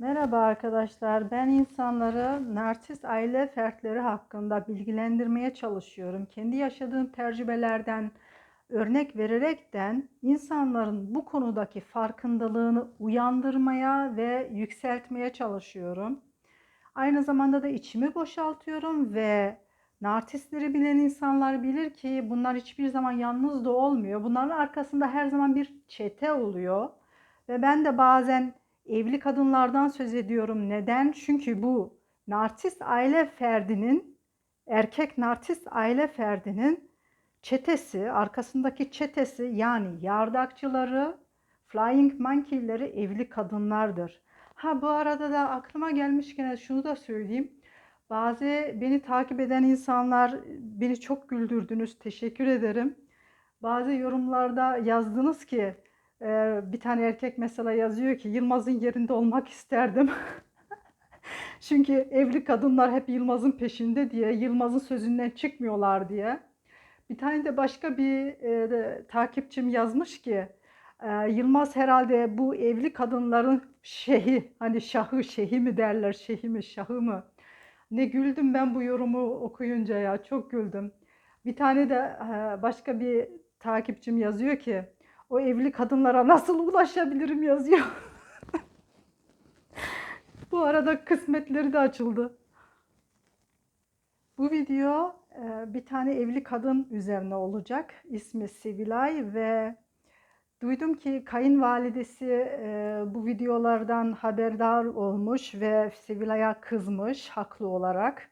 Merhaba arkadaşlar. Ben insanları narsist aile fertleri hakkında bilgilendirmeye çalışıyorum. Kendi yaşadığım tecrübelerden örnek vererekten insanların bu konudaki farkındalığını uyandırmaya ve yükseltmeye çalışıyorum. Aynı zamanda da içimi boşaltıyorum ve narsistleri bilen insanlar bilir ki bunlar hiçbir zaman yalnız da olmuyor. Bunların arkasında her zaman bir çete oluyor. Ve ben de bazen evli kadınlardan söz ediyorum. Neden? Çünkü bu narsist aile ferdinin, erkek narsist aile ferdinin çetesi, arkasındaki çetesi yani yardakçıları, flying monkey'leri evli kadınlardır. Ha bu arada da aklıma gelmişken şunu da söyleyeyim. Bazı beni takip eden insanlar beni çok güldürdünüz. Teşekkür ederim. Bazı yorumlarda yazdınız ki ee, bir tane erkek mesela yazıyor ki Yılmaz'ın yerinde olmak isterdim. Çünkü evli kadınlar hep Yılmaz'ın peşinde diye, Yılmaz'ın sözünden çıkmıyorlar diye. Bir tane de başka bir e, de, takipçim yazmış ki e, Yılmaz herhalde bu evli kadınların şeyhi, hani şahı, şeyhi mi derler, şeyhi mi, şahı mı? Ne güldüm ben bu yorumu okuyunca ya, çok güldüm. Bir tane de e, başka bir takipçim yazıyor ki o evli kadınlara nasıl ulaşabilirim yazıyor. Bu arada kısmetleri de açıldı. Bu video e, bir tane evli kadın üzerine olacak. İsmi Sevilay ve duydum ki kayınvalidesi e, bu videolardan haberdar olmuş ve Sevilay'a kızmış haklı olarak.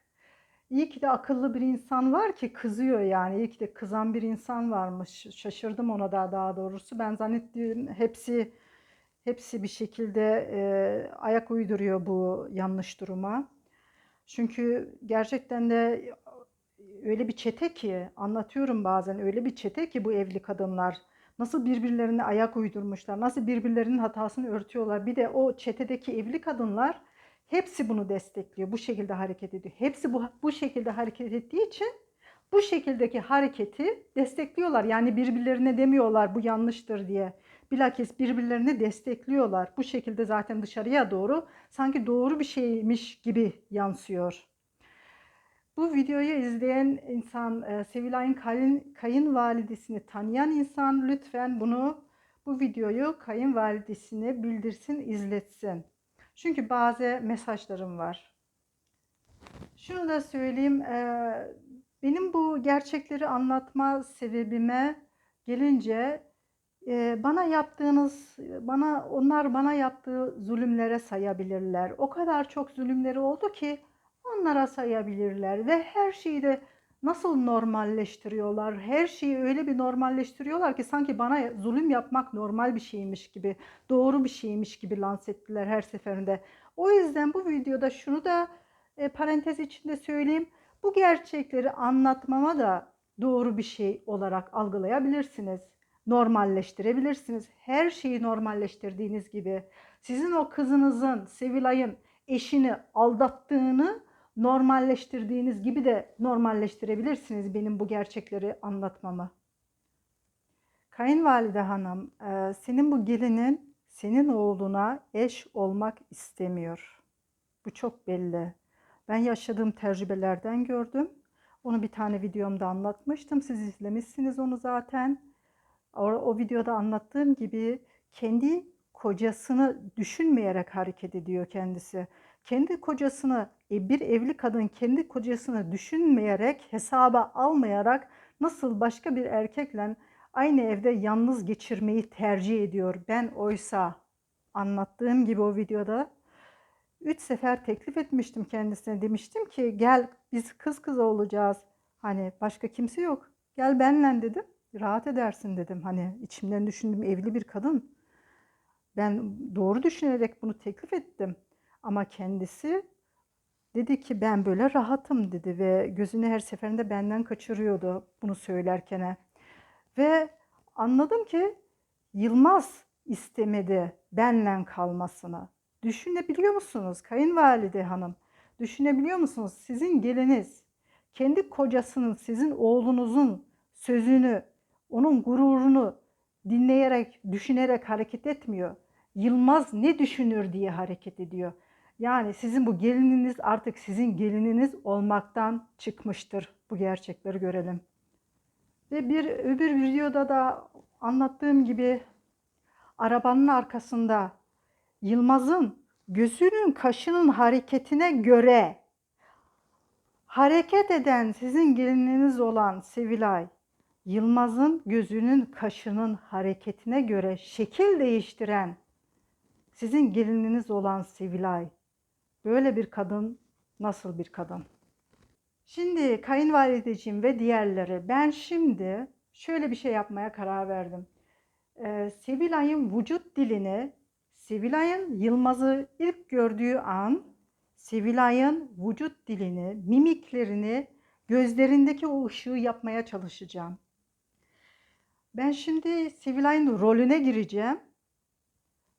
İyi ki de akıllı bir insan var ki kızıyor yani. İyi ki de kızan bir insan varmış. Şaşırdım ona da daha doğrusu. Ben zannettiğim hepsi hepsi bir şekilde e, ayak uyduruyor bu yanlış duruma. Çünkü gerçekten de öyle bir çete ki anlatıyorum bazen öyle bir çete ki bu evli kadınlar nasıl birbirlerine ayak uydurmuşlar, nasıl birbirlerinin hatasını örtüyorlar. Bir de o çetedeki evli kadınlar Hepsi bunu destekliyor. Bu şekilde hareket ediyor. Hepsi bu, bu şekilde hareket ettiği için bu şekildeki hareketi destekliyorlar. Yani birbirlerine demiyorlar bu yanlıştır diye. Bilakis birbirlerini destekliyorlar. Bu şekilde zaten dışarıya doğru sanki doğru bir şeymiş gibi yansıyor. Bu videoyu izleyen insan, e, Sevilay'ın kayın, kayınvalidesini tanıyan insan lütfen bunu bu videoyu kayınvalidesine bildirsin, izletsin. Çünkü bazı mesajlarım var. Şunu da söyleyeyim. Benim bu gerçekleri anlatma sebebime gelince bana yaptığınız, bana onlar bana yaptığı zulümlere sayabilirler. O kadar çok zulümleri oldu ki onlara sayabilirler ve her şeyi de nasıl normalleştiriyorlar? Her şeyi öyle bir normalleştiriyorlar ki sanki bana zulüm yapmak normal bir şeymiş gibi, doğru bir şeymiş gibi lanse ettiler her seferinde. O yüzden bu videoda şunu da e, parantez içinde söyleyeyim. Bu gerçekleri anlatmama da doğru bir şey olarak algılayabilirsiniz. Normalleştirebilirsiniz. Her şeyi normalleştirdiğiniz gibi sizin o kızınızın, Sevilay'ın eşini aldattığını normalleştirdiğiniz gibi de normalleştirebilirsiniz benim bu gerçekleri anlatmamı. Kayınvalide hanım, e, senin bu gelinin senin oğluna eş olmak istemiyor. Bu çok belli. Ben yaşadığım tecrübelerden gördüm. Onu bir tane videomda anlatmıştım. Siz izlemişsiniz onu zaten. O, o videoda anlattığım gibi kendi kocasını düşünmeyerek hareket ediyor kendisi. Kendi kocasını e, bir evli kadın kendi kocasını düşünmeyerek, hesaba almayarak nasıl başka bir erkekle aynı evde yalnız geçirmeyi tercih ediyor. Ben oysa anlattığım gibi o videoda üç sefer teklif etmiştim kendisine. Demiştim ki gel biz kız kız olacağız. Hani başka kimse yok. Gel benle dedim. Rahat edersin dedim. Hani içimden düşündüm evli bir kadın. Ben doğru düşünerek bunu teklif ettim. Ama kendisi Dedi ki ben böyle rahatım dedi ve gözünü her seferinde benden kaçırıyordu bunu söylerken. Ve anladım ki Yılmaz istemedi benle kalmasını. Düşünebiliyor musunuz kayınvalide hanım? Düşünebiliyor musunuz? Sizin geliniz kendi kocasının, sizin oğlunuzun sözünü, onun gururunu dinleyerek, düşünerek hareket etmiyor. Yılmaz ne düşünür diye hareket ediyor. Yani sizin bu gelininiz artık sizin gelininiz olmaktan çıkmıştır. Bu gerçekleri görelim. Ve bir öbür videoda da anlattığım gibi arabanın arkasında Yılmaz'ın gözünün kaşının hareketine göre hareket eden sizin gelininiz olan Sevilay, Yılmaz'ın gözünün kaşının hareketine göre şekil değiştiren sizin gelininiz olan Sevilay. Böyle bir kadın nasıl bir kadın? Şimdi kayınvalideciğim ve diğerleri ben şimdi şöyle bir şey yapmaya karar verdim. Ee, Sevilay'ın vücut dilini, Sevilay'ın Yılmaz'ı ilk gördüğü an Sevilay'ın vücut dilini, mimiklerini, gözlerindeki o ışığı yapmaya çalışacağım. Ben şimdi Sevilay'ın rolüne gireceğim.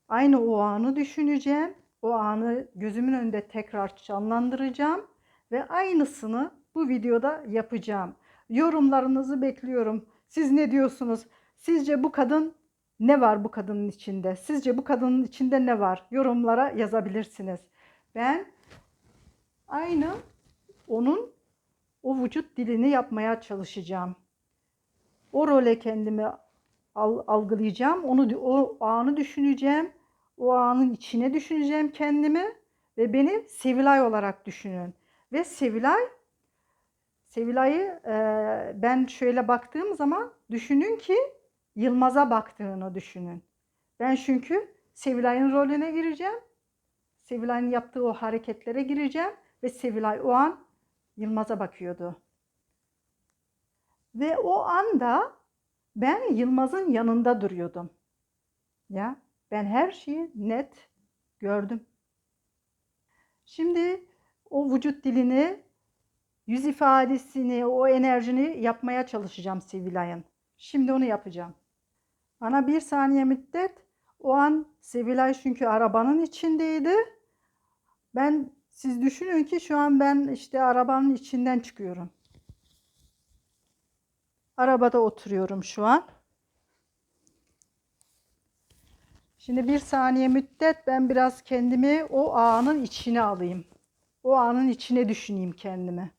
Aynı o anı düşüneceğim. O anı gözümün önünde tekrar canlandıracağım ve aynısını bu videoda yapacağım. Yorumlarınızı bekliyorum. Siz ne diyorsunuz? Sizce bu kadın ne var bu kadının içinde? Sizce bu kadının içinde ne var? Yorumlara yazabilirsiniz. Ben aynı onun o vücut dilini yapmaya çalışacağım. O role kendimi al- algılayacağım. Onu o anı düşüneceğim. O anın içine düşüneceğim kendimi ve beni Sevilay olarak düşünün. Ve Sevilay Sevilay'ı e, ben şöyle baktığım zaman düşünün ki Yılmaz'a baktığını düşünün. Ben çünkü Sevilay'ın rolüne gireceğim. Sevilay'ın yaptığı o hareketlere gireceğim ve Sevilay o an Yılmaz'a bakıyordu. Ve o anda ben Yılmaz'ın yanında duruyordum. Ya ben her şeyi net gördüm. Şimdi o vücut dilini, yüz ifadesini, o enerjini yapmaya çalışacağım Sevilay'ın. Şimdi onu yapacağım. Bana bir saniye müddet o an Sevilay çünkü arabanın içindeydi. Ben siz düşünün ki şu an ben işte arabanın içinden çıkıyorum. Arabada oturuyorum şu an. Şimdi bir saniye müddet ben biraz kendimi o anın içine alayım. O anın içine düşüneyim kendimi.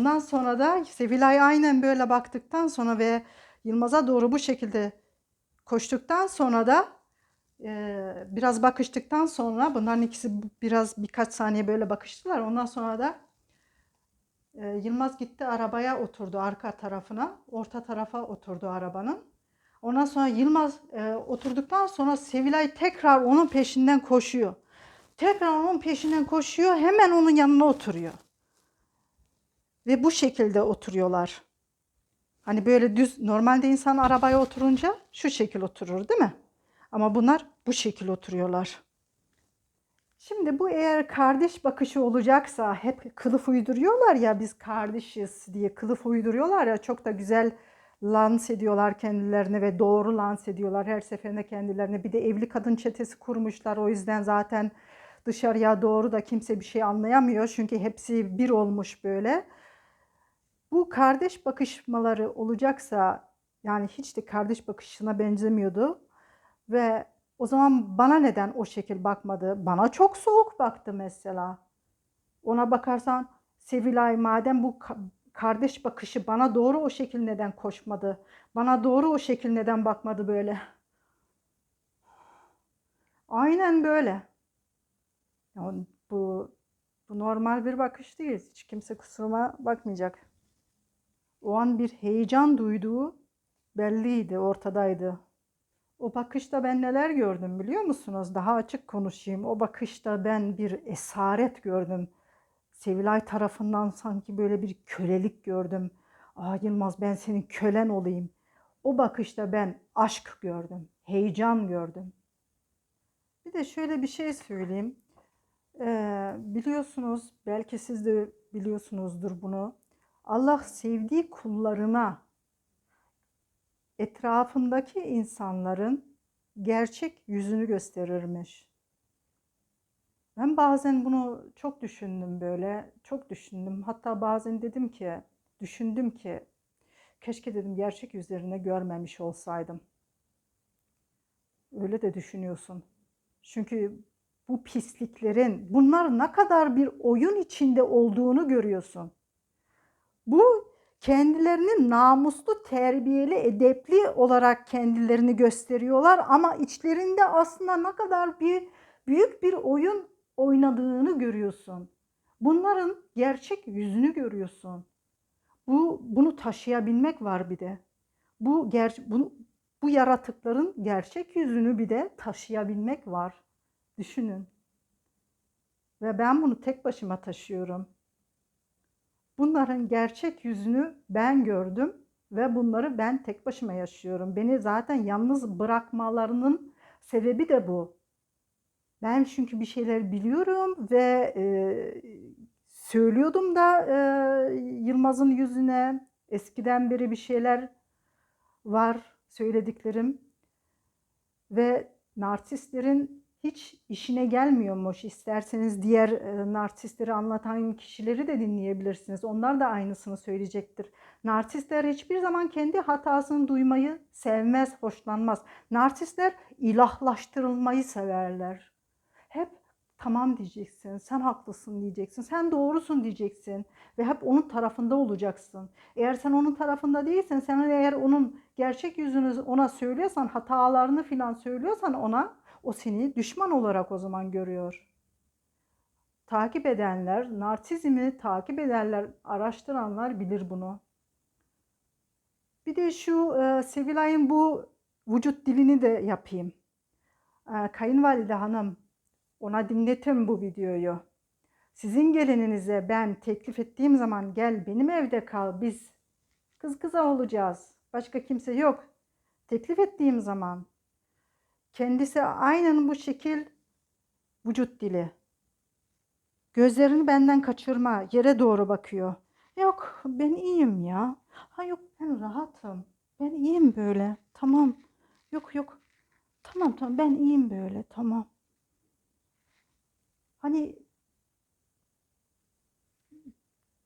Ondan sonra da Sevilay aynen böyle baktıktan sonra ve Yılmaz'a doğru bu şekilde koştuktan sonra da e, biraz bakıştıktan sonra bunların ikisi biraz birkaç saniye böyle bakıştılar. Ondan sonra da e, Yılmaz gitti arabaya oturdu arka tarafına. Orta tarafa oturdu arabanın. Ondan sonra Yılmaz e, oturduktan sonra Sevilay tekrar onun peşinden koşuyor. Tekrar onun peşinden koşuyor. Hemen onun yanına oturuyor. Ve bu şekilde oturuyorlar. Hani böyle düz normalde insan arabaya oturunca şu şekil oturur değil mi? Ama bunlar bu şekil oturuyorlar. Şimdi bu eğer kardeş bakışı olacaksa hep kılıf uyduruyorlar ya biz kardeşiz diye kılıf uyduruyorlar ya çok da güzel lanse ediyorlar kendilerine ve doğru lanse ediyorlar her seferinde kendilerine. Bir de evli kadın çetesi kurmuşlar o yüzden zaten dışarıya doğru da kimse bir şey anlayamıyor çünkü hepsi bir olmuş böyle. Bu kardeş bakışmaları olacaksa yani hiç de kardeş bakışına benzemiyordu ve o zaman bana neden o şekil bakmadı? Bana çok soğuk baktı mesela. Ona bakarsan Sevilay madem bu kardeş bakışı bana doğru o şekil neden koşmadı? Bana doğru o şekil neden bakmadı böyle? Aynen böyle. Yani bu bu normal bir bakış değil. Hiç kimse kusuruma bakmayacak. O an bir heyecan duyduğu belliydi, ortadaydı. O bakışta ben neler gördüm biliyor musunuz? Daha açık konuşayım. O bakışta ben bir esaret gördüm. Sevilay tarafından sanki böyle bir kölelik gördüm. Aa Yılmaz ben senin kölen olayım. O bakışta ben aşk gördüm, heyecan gördüm. Bir de şöyle bir şey söyleyeyim. Ee, biliyorsunuz, belki siz de biliyorsunuzdur bunu. Allah sevdiği kullarına etrafındaki insanların gerçek yüzünü gösterirmiş. Ben bazen bunu çok düşündüm böyle, çok düşündüm. Hatta bazen dedim ki, düşündüm ki keşke dedim gerçek yüzlerini görmemiş olsaydım. Öyle de düşünüyorsun. Çünkü bu pisliklerin bunlar ne kadar bir oyun içinde olduğunu görüyorsun. Bu kendilerini namuslu, terbiyeli, edepli olarak kendilerini gösteriyorlar ama içlerinde aslında ne kadar bir büyük bir oyun oynadığını görüyorsun. Bunların gerçek yüzünü görüyorsun. Bu bunu taşıyabilmek var bir de. Bu ger bunu bu yaratıkların gerçek yüzünü bir de taşıyabilmek var. Düşünün. Ve ben bunu tek başıma taşıyorum. Bunların gerçek yüzünü ben gördüm ve bunları ben tek başıma yaşıyorum. Beni zaten yalnız bırakmalarının sebebi de bu. Ben çünkü bir şeyler biliyorum ve e, söylüyordum da e, Yılmaz'ın yüzüne eskiden beri bir şeyler var söylediklerim ve narsistlerin hiç işine gelmiyormuş. İsterseniz diğer e, narsistleri anlatan kişileri de dinleyebilirsiniz. Onlar da aynısını söyleyecektir. Narsistler hiçbir zaman kendi hatasını duymayı sevmez, hoşlanmaz. Narsistler ilahlaştırılmayı severler. Hep tamam diyeceksin, sen haklısın diyeceksin, sen doğrusun diyeceksin ve hep onun tarafında olacaksın. Eğer sen onun tarafında değilsen, sen eğer onun gerçek yüzünü ona söylüyorsan, hatalarını filan söylüyorsan ona, o seni düşman olarak o zaman görüyor. Takip edenler, narsizmi takip edenler, araştıranlar bilir bunu. Bir de şu e, Sevilay'ın bu vücut dilini de yapayım. E, kayınvalide hanım ona dinletin bu videoyu. Sizin gelininize ben teklif ettiğim zaman gel benim evde kal biz kız kıza olacağız. Başka kimse yok. Teklif ettiğim zaman kendisi aynen bu şekil vücut dili. Gözlerini benden kaçırma. Yere doğru bakıyor. Yok ben iyiyim ya. Ha yok ben rahatım. Ben iyiyim böyle. Tamam. Yok yok. Tamam tamam ben iyiyim böyle. Tamam. Hani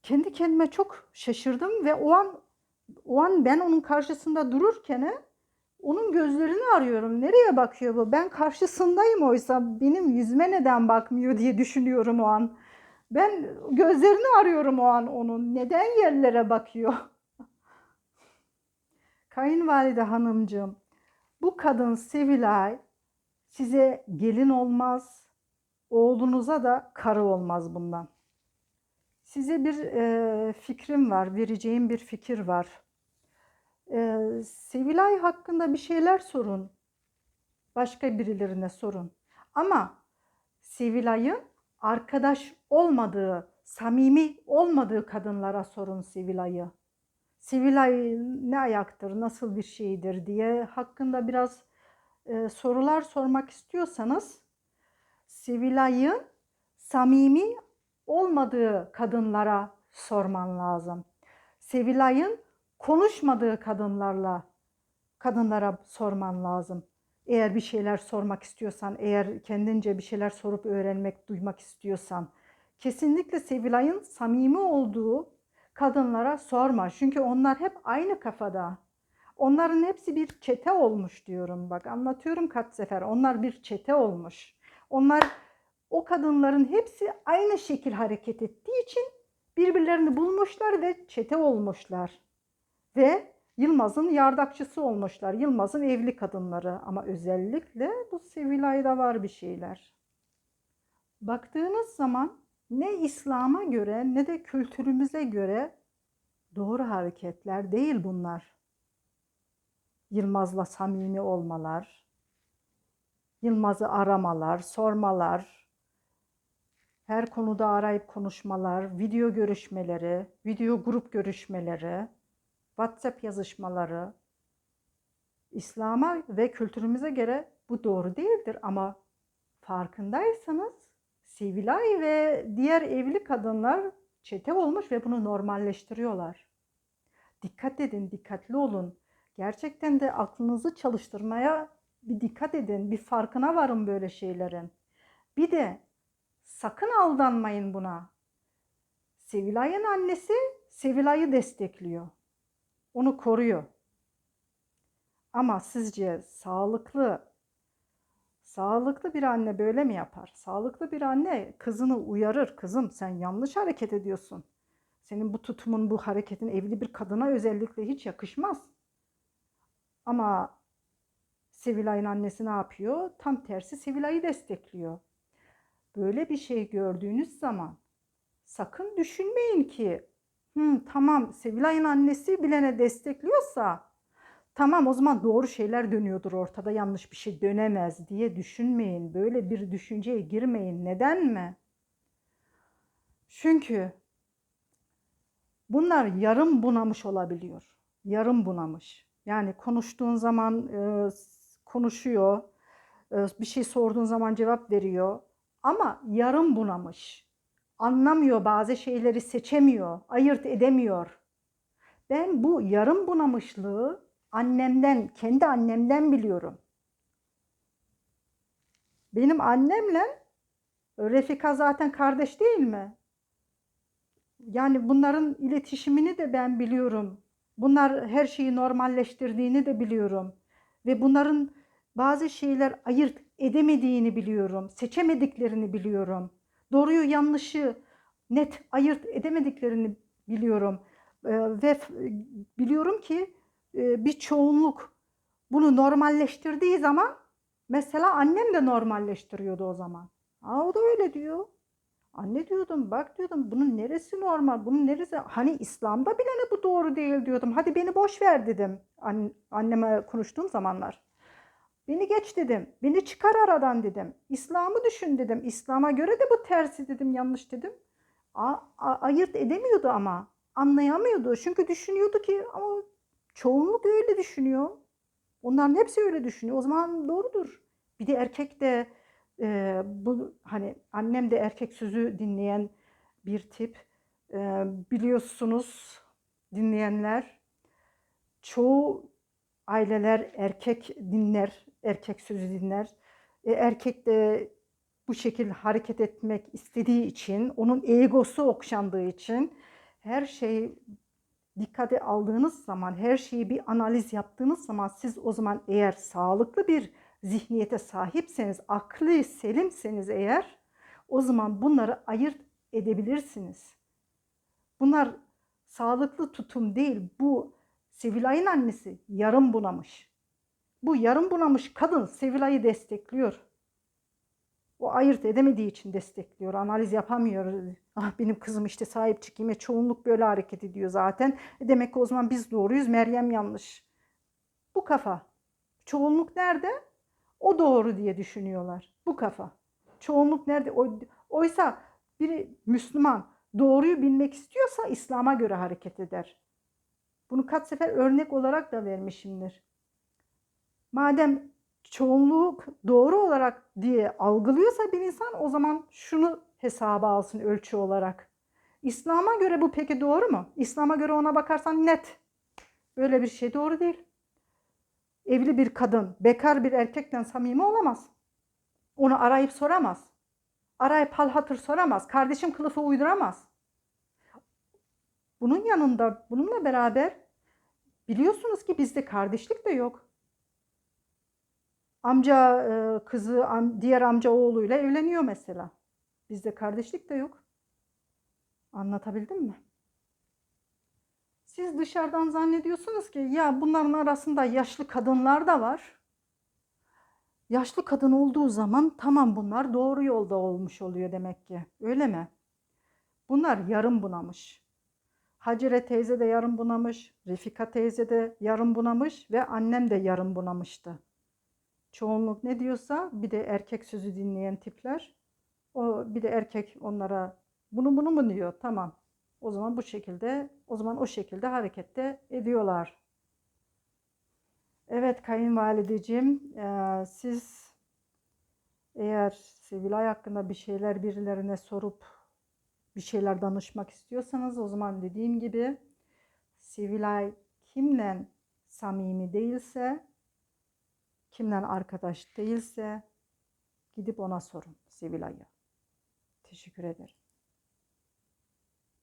kendi kendime çok şaşırdım ve o an o an ben onun karşısında dururken onun gözlerini arıyorum. Nereye bakıyor bu? Ben karşısındayım oysa benim yüzüme neden bakmıyor diye düşünüyorum o an. Ben gözlerini arıyorum o an onun. Neden yerlere bakıyor? Kayınvalide hanımcığım, bu kadın Sevilay size gelin olmaz, oğlunuza da karı olmaz bundan. Size bir e, fikrim var, vereceğim bir fikir var. Sevilay hakkında bir şeyler sorun. Başka birilerine sorun. Ama Sevilay'ın arkadaş olmadığı, samimi olmadığı kadınlara sorun Sevilay'ı. Sevilay ne ayaktır, nasıl bir şeydir diye hakkında biraz e, sorular sormak istiyorsanız Sevilay'ın samimi olmadığı kadınlara sorman lazım. Sevilay'ın konuşmadığı kadınlarla kadınlara sorman lazım. Eğer bir şeyler sormak istiyorsan, eğer kendince bir şeyler sorup öğrenmek, duymak istiyorsan kesinlikle Sevilay'ın samimi olduğu kadınlara sorma. Çünkü onlar hep aynı kafada. Onların hepsi bir çete olmuş diyorum bak anlatıyorum kaç sefer. Onlar bir çete olmuş. Onlar o kadınların hepsi aynı şekil hareket ettiği için birbirlerini bulmuşlar ve çete olmuşlar. Ve Yılmaz'ın yardakçısı olmuşlar. Yılmaz'ın evli kadınları ama özellikle bu Sevilay'da var bir şeyler. Baktığınız zaman ne İslam'a göre ne de kültürümüze göre doğru hareketler değil bunlar. Yılmaz'la samimi olmalar, Yılmaz'ı aramalar, sormalar, her konuda arayıp konuşmalar, video görüşmeleri, video grup görüşmeleri, WhatsApp yazışmaları. İslam'a ve kültürümüze göre bu doğru değildir ama farkındaysanız Sevilay ve diğer evli kadınlar çete olmuş ve bunu normalleştiriyorlar. Dikkat edin, dikkatli olun. Gerçekten de aklınızı çalıştırmaya bir dikkat edin, bir farkına varın böyle şeylerin. Bir de sakın aldanmayın buna. Sevilay'ın annesi Sevilay'ı destekliyor. Onu koruyor. Ama sizce sağlıklı sağlıklı bir anne böyle mi yapar? Sağlıklı bir anne kızını uyarır. Kızım sen yanlış hareket ediyorsun. Senin bu tutumun, bu hareketin evli bir kadına özellikle hiç yakışmaz. Ama Sevilay'ın annesi ne yapıyor? Tam tersi Sevilay'ı destekliyor. Böyle bir şey gördüğünüz zaman sakın düşünmeyin ki "Hı, tamam Sevilay'ın annesi bilene destekliyorsa tamam o zaman doğru şeyler dönüyordur ortada yanlış bir şey dönemez diye düşünmeyin. Böyle bir düşünceye girmeyin. Neden mi? Çünkü bunlar yarım bunamış olabiliyor. Yarım bunamış. Yani konuştuğun zaman e, konuşuyor, e, bir şey sorduğun zaman cevap veriyor ama yarım bunamış. Anlamıyor bazı şeyleri seçemiyor, ayırt edemiyor. Ben bu yarım bunamışlığı annemden, kendi annemden biliyorum. Benim annemle Refika zaten kardeş değil mi? Yani bunların iletişimini de ben biliyorum. Bunlar her şeyi normalleştirdiğini de biliyorum. Ve bunların bazı şeyler ayırt edemediğini biliyorum. Seçemediklerini biliyorum. Doğruyu yanlışı net ayırt edemediklerini biliyorum. Ee, ve biliyorum ki e, bir çoğunluk bunu normalleştirdiği zaman mesela annem de normalleştiriyordu o zaman. Aa, o da öyle diyor. Anne diyordum bak diyordum bunun neresi normal bunun neresi hani İslam'da bile ne bu doğru değil diyordum. Hadi beni boş ver dedim An anneme konuştuğum zamanlar. Beni geç dedim. Beni çıkar aradan dedim. İslam'ı düşün dedim. İslam'a göre de bu tersi dedim yanlış dedim. A, a, ayırt edemiyordu ama anlayamıyordu. Çünkü düşünüyordu ki ama çoğunluk öyle düşünüyor. Onların hepsi öyle düşünüyor. O zaman doğrudur. Bir de erkek de e, bu hani annem de erkek sözü dinleyen bir tip. E, biliyorsunuz dinleyenler çoğu aileler erkek dinler, erkek sözü dinler. E, erkek de bu şekilde hareket etmek istediği için, onun egosu okşandığı için her şeyi dikkate aldığınız zaman, her şeyi bir analiz yaptığınız zaman siz o zaman eğer sağlıklı bir zihniyete sahipseniz, aklı selimseniz eğer o zaman bunları ayırt edebilirsiniz. Bunlar sağlıklı tutum değil. Bu Sevilay'ın annesi yarım bunamış. Bu yarım bunamış kadın Sevilay'ı destekliyor. O ayırt edemediği için destekliyor. Analiz yapamıyor. Ah benim kızım işte sahip çıkayım. Çoğunluk böyle hareket ediyor zaten. E demek ki o zaman biz doğruyuz. Meryem yanlış. Bu kafa. Çoğunluk nerede? O doğru diye düşünüyorlar. Bu kafa. Çoğunluk nerede? Oysa biri Müslüman doğruyu bilmek istiyorsa İslam'a göre hareket eder. Bunu kaç sefer örnek olarak da vermişimdir. Madem çoğunluk doğru olarak diye algılıyorsa bir insan o zaman şunu hesaba alsın ölçü olarak. İslam'a göre bu peki doğru mu? İslam'a göre ona bakarsan net. Böyle bir şey doğru değil. Evli bir kadın bekar bir erkekten samimi olamaz. Onu arayıp soramaz. Arayıp hal hatır soramaz. Kardeşim kılıfı uyduramaz. Bunun yanında bununla beraber biliyorsunuz ki bizde kardeşlik de yok. Amca e, kızı diğer amca oğluyla evleniyor mesela. Bizde kardeşlik de yok. Anlatabildim mi? Siz dışarıdan zannediyorsunuz ki ya bunların arasında yaşlı kadınlar da var. Yaşlı kadın olduğu zaman tamam bunlar doğru yolda olmuş oluyor demek ki. Öyle mi? Bunlar yarım bunamış. Hacire teyze de yarım bunamış, Refika teyze de yarım bunamış ve annem de yarım bunamıştı. Çoğunluk ne diyorsa bir de erkek sözü dinleyen tipler. O bir de erkek onlara bunu bunu mu diyor? Tamam. O zaman bu şekilde, o zaman o şekilde harekette ediyorlar. Evet kayınvalideciğim, e, siz eğer Sevilay hakkında bir şeyler birilerine sorup bir şeyler danışmak istiyorsanız o zaman dediğim gibi Sevilay kimle samimi değilse, kimle arkadaş değilse gidip ona sorun Sevilay'a. Teşekkür ederim.